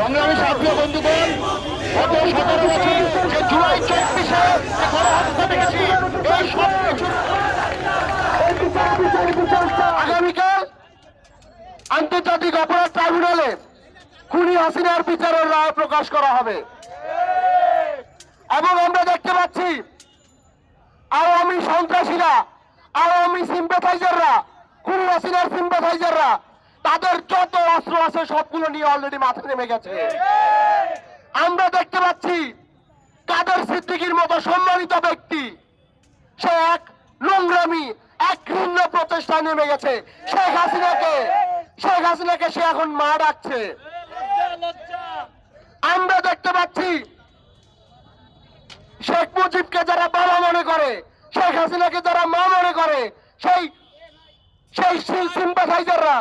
সংগ্রামী ছাত্র বন্ধুগণ গত সতেরো বছর জুলাই আগামীকাল আন্তর্জাতিক অপরাধ ট্রাইব্যুনালে খুনি হাসিনার বিচারের রায় প্রকাশ করা হবে। এবং আমরা দেখতে পাচ্ছি আওয়ামী সন্ত্রাসীরা, আওয়ামী সিম্পাথাইজাররা খুনি হাসিনার সিম্পাথাইজাররা তাদের যত অস্ত্র আছে সবগুলো নিয়ে অলরেডি মাঠে নেমে গেছে। আমরা দেখতে পাচ্ছি কাদের সিদ্দিকির মতো সম্মানিত ব্যক্তি? সে এক নোংরামি, এক ঘৃণ্য প্রচেষ্টায় নেমে গেছে। শেখ হাসিনাকে শেখ হাসিনাকে সে এখন মা ডাকছে। আমরা দেখতে পাচ্ছি, শেখ মুজিবকে যারা বাবা মনে করে, শেখ হাসিনাকে যারা মা মনে করে, সেই সেই সিম্পাথাইজাররা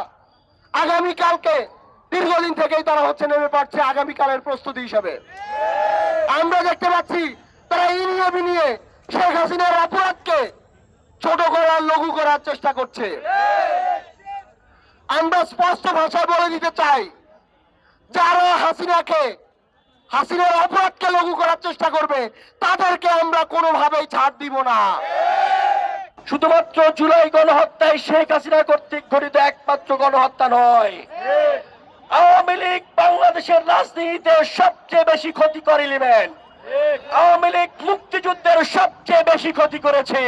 আগামীকালকে দীর্ঘদিন থেকেই তারা হচ্ছে নেমে পড়ছে আগামীকালের প্রস্তুতি হিসাবে। আমরা দেখতে পাচ্ছি তারা ইনিয়ে বিনিয়ে শেখ হাসিনার অপরাধকে ছোট করার, লঘু করার চেষ্টা করছে। আমরা স্পষ্ট ভাষায় বলে দিতে চাই, যারা হাসিনাকে, হাসিনার অপরাধকে লঘু করার চেষ্টা করবে, তাদেরকে আমরা কোনোভাবেই ছাড় দিব না। শুধুমাত্র জুলাই গণহত্যায় শেখ হাসিনা কর্তৃক ঘটিত একমাত্র গণহত্যা নয় আওয়ামী লীগ বাংলাদেশের রাজনীতিতে সবচেয়ে বেশি ক্ষতিকর এলিমেন্ট আওয়ামী লীগ মুক্তিযুদ্ধের সবচেয়ে বেশি ক্ষতি করেছে।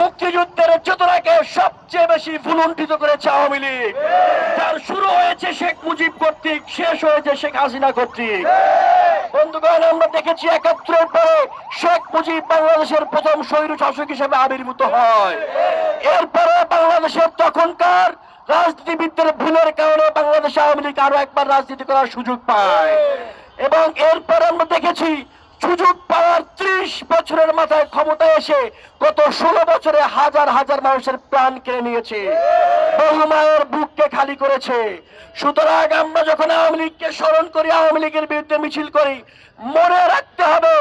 মুক্তিযুদ্ধের চেতনাকে সবচেয়ে বেশি ভুলুণ্ঠিত করেছে আওয়ামী লীগ। তার শুরু হয়েছে শেখ মুজিব কর্তৃক, শেষ হয়েছে শেখ হাসিনা কর্তৃক। বন্ধুগণ, আমরা দেখেছি একাত্তরের পরে শেখ মুজিব বাংলাদেশের প্রথম স্বৈর শাসক হিসেবে আবির্ভূত হয়। এরপরে বাংলাদেশের তখনকার রাজনীতিবিদদের ভুলের কারণে বাংলাদেশ আওয়ামী লীগ আরও একবার রাজনীতি করার সুযোগ পায়। এবং এরপর আমরা দেখেছি সুযোগ পাওয়ার ত্রিশ বছরের মাথায় ক্ষমতায় এসে গত ষোলো বছরে হাজার হাজার মানুষের প্রাণ কেড়ে নিয়েছে। বহু মায়ের বুককে খালি করেছে। সুতরাং আমরা যখন আওয়ামী লীগকে স্মরণ করি, আওয়ামী লীগের বিরুদ্ধে মিছিল করি, মনে রাখতে হবে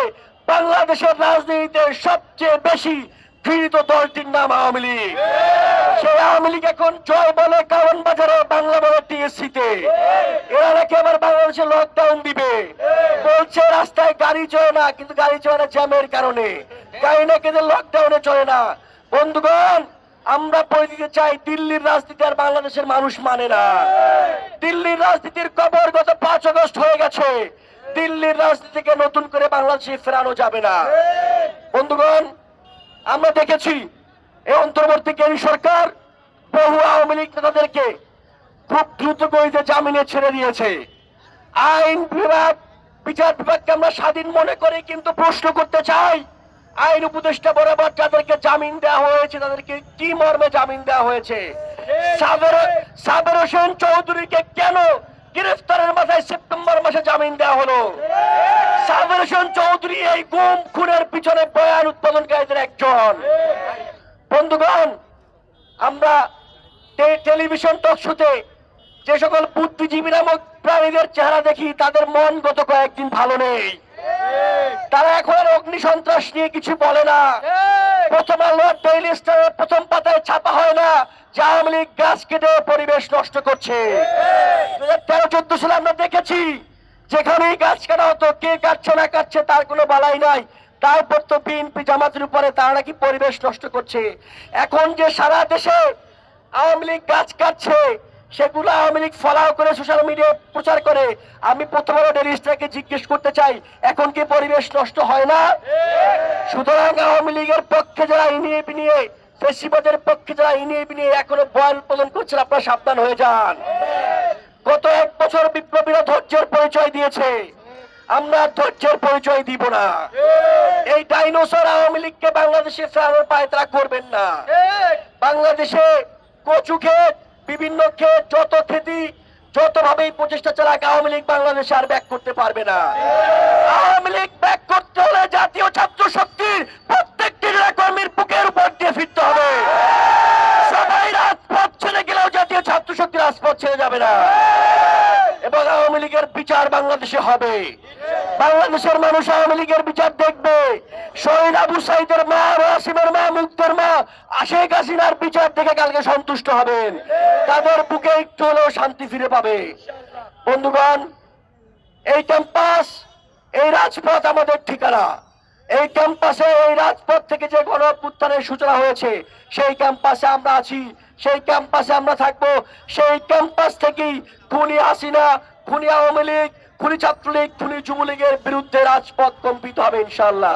বাংলাদেশের রাজনীতিতে সবচেয়ে বেশি ঘৃণিত দলটির নাম আওয়ামী লীগ। সেই আওয়ামী লীগ এখন জয় বলে কারণ বাজারে বাংলা বলে টিএসসিতে। এরা নাকি আবার বাংলাদেশে লকডাউন দিবে। বলছে রাস্তায় গাড়ি চলে না, কিন্তু গাড়ি চলে না জ্যামের কারণে। গাড়ি না কিন্তু লকডাউনে চলে না। বন্ধুগণ, আমরা দিতে চাই, দিল্লির রাজনীতি আর বাংলাদেশের মানুষ মানে না। দিল্লির রাজনীতির কবর গত পাঁচ আগস্ট হয়ে গেছে। দিল্লির রাজনীতিকে নতুন করে বাংলাদেশে ফেরানো যাবে না। বন্ধুগণ আমরা দেখেছি এই অন্তর্বর্তী অন্তর্বর্তীকারী সরকার বহু আওয়ামী লীগ নেতাদেরকে খুব দ্রুত গতিতে জামিনে ছেড়ে দিয়েছে। আইন বিভাগ বিচার বিভাগকে আমরা স্বাধীন মনে করি কিন্তু প্রশ্ন করতে চাই আইন উপদেষ্টা বরাবর যাদেরকে জামিন দেওয়া হয়েছে তাদেরকে কি মর্মে জামিন দেওয়া হয়েছে? সাবের সাবের হোসেন চৌধুরীকে কেন গ্রেফতারের মাথায় সেপ্টেম্বর মাসে জামিন দেওয়া হলো। সাবের চৌধুরী এই গুম, খুনের পিছনে বয়ান উৎপাদনকারীদের একজন। বন্ধুগণ, আমরা টেলিভিশন টক শোতে যে সকল বুদ্ধিজীবী নামক প্রাণীদের চেহারা দেখি, তাদের মন গত কয়েকদিন ভালো নেই। তারা এখন অগ্নি সন্ত্রাস নিয়ে কিছু বলে না। প্রথম আলো ডেইলি প্রথম পাতায় ছাপা হয় না, যে আওয়ামী লীগ গাছ কেটে পরিবেশ নষ্ট করছে। তেরো, চোদ্দ সালে আমরা দেখেছি যেখানেই গাছ কাটা হতো, কে কাটছে, না কাটছে, তার কোনো বালাই নাই। তারপর তো বিএনপি জামাতের উপরে তারা নাকি পরিবেশ নষ্ট করছে। এখন যে সারা দেশে আওয়ামী লীগ গাছ কাটছে সেগুলো আওয়ামী লীগ ফলাও করে সোশ্যাল মিডিয়ায় প্রচার করে। আমি প্রথম আলো ডেলি স্টারকে জিজ্ঞেস করতে চাই, এখন কি পরিবেশ নষ্ট হয় না? সুতরাং আওয়ামী লীগের পক্ষে যারা ইনিয়ে বিনিয়ে, ফেসিবাদের পক্ষে যারা ইনিয়ে বিনিয়ে এখনও বয়ান উৎপাদন করছেন, আপনারা সাবধান হয়ে যান। গত এক বছর বিপ্লবীরা ধৈর্যের পরিচয় দিয়েছে। আমরা ধৈর্যের পরিচয় দিব না। এই ডাইনোসর আওয়ামী লীগকে বাংলাদেশে ফেরানোর পায় তারা করবেন না। বাংলাদেশে কচু ক্ষেত বিভিন্ন ক্ষেত, যত খেতি, যতভাবেই প্রচেষ্টা চালাক, আওয়ামী লীগ বাংলাদেশে আর ব্যাক করতে পারবে না। আওয়ামী লীগ ব্যাক করতে হলে জাতীয় ছাত্র শক্তির প্রত্যেকটি জেলা কর্মীর বুকের উপর দিয়ে ফিরতে হবে। সবাই রাজপথ ছেড়ে গেলেও জাতীয় ছাত্র শক্তি রাজপথ ছেড়ে যাবে না। এবং আওয়ামী লীগের বিচার বাংলাদেশে হবে। বাংলাদেশের মানুষ আওয়ামী লীগের বিচার দেখবে। শহীদ আবু সাইদের মা ওয়াসিমের মা, মুক্তের মা, আশেখ হাসিনার বিচার দেখে কালকে সন্তুষ্ট হবেন। তাদের বুকে একটু হলেও শান্তি ফিরে পাবে। বন্ধুগণ, এই ক্যাম্পাস, এই রাজপথ আমাদের ঠিকানা। এই ক্যাম্পাসে, এই রাজপথ থেকে যে গণ অভ্যুত্থানের সূচনা হয়েছে, সেই ক্যাম্পাসে আমরা আছি। সেই ক্যাম্পাসে আমরা থাকব। সেই ক্যাম্পাস থেকেই খুনি হাসিনা, খুনি আওয়ামী লীগ, খুনি ছাত্রলীগ, খুনি যুবলীগের বিরুদ্ধে রাজপথ কম্পিত হবে ইনশাল্লাহ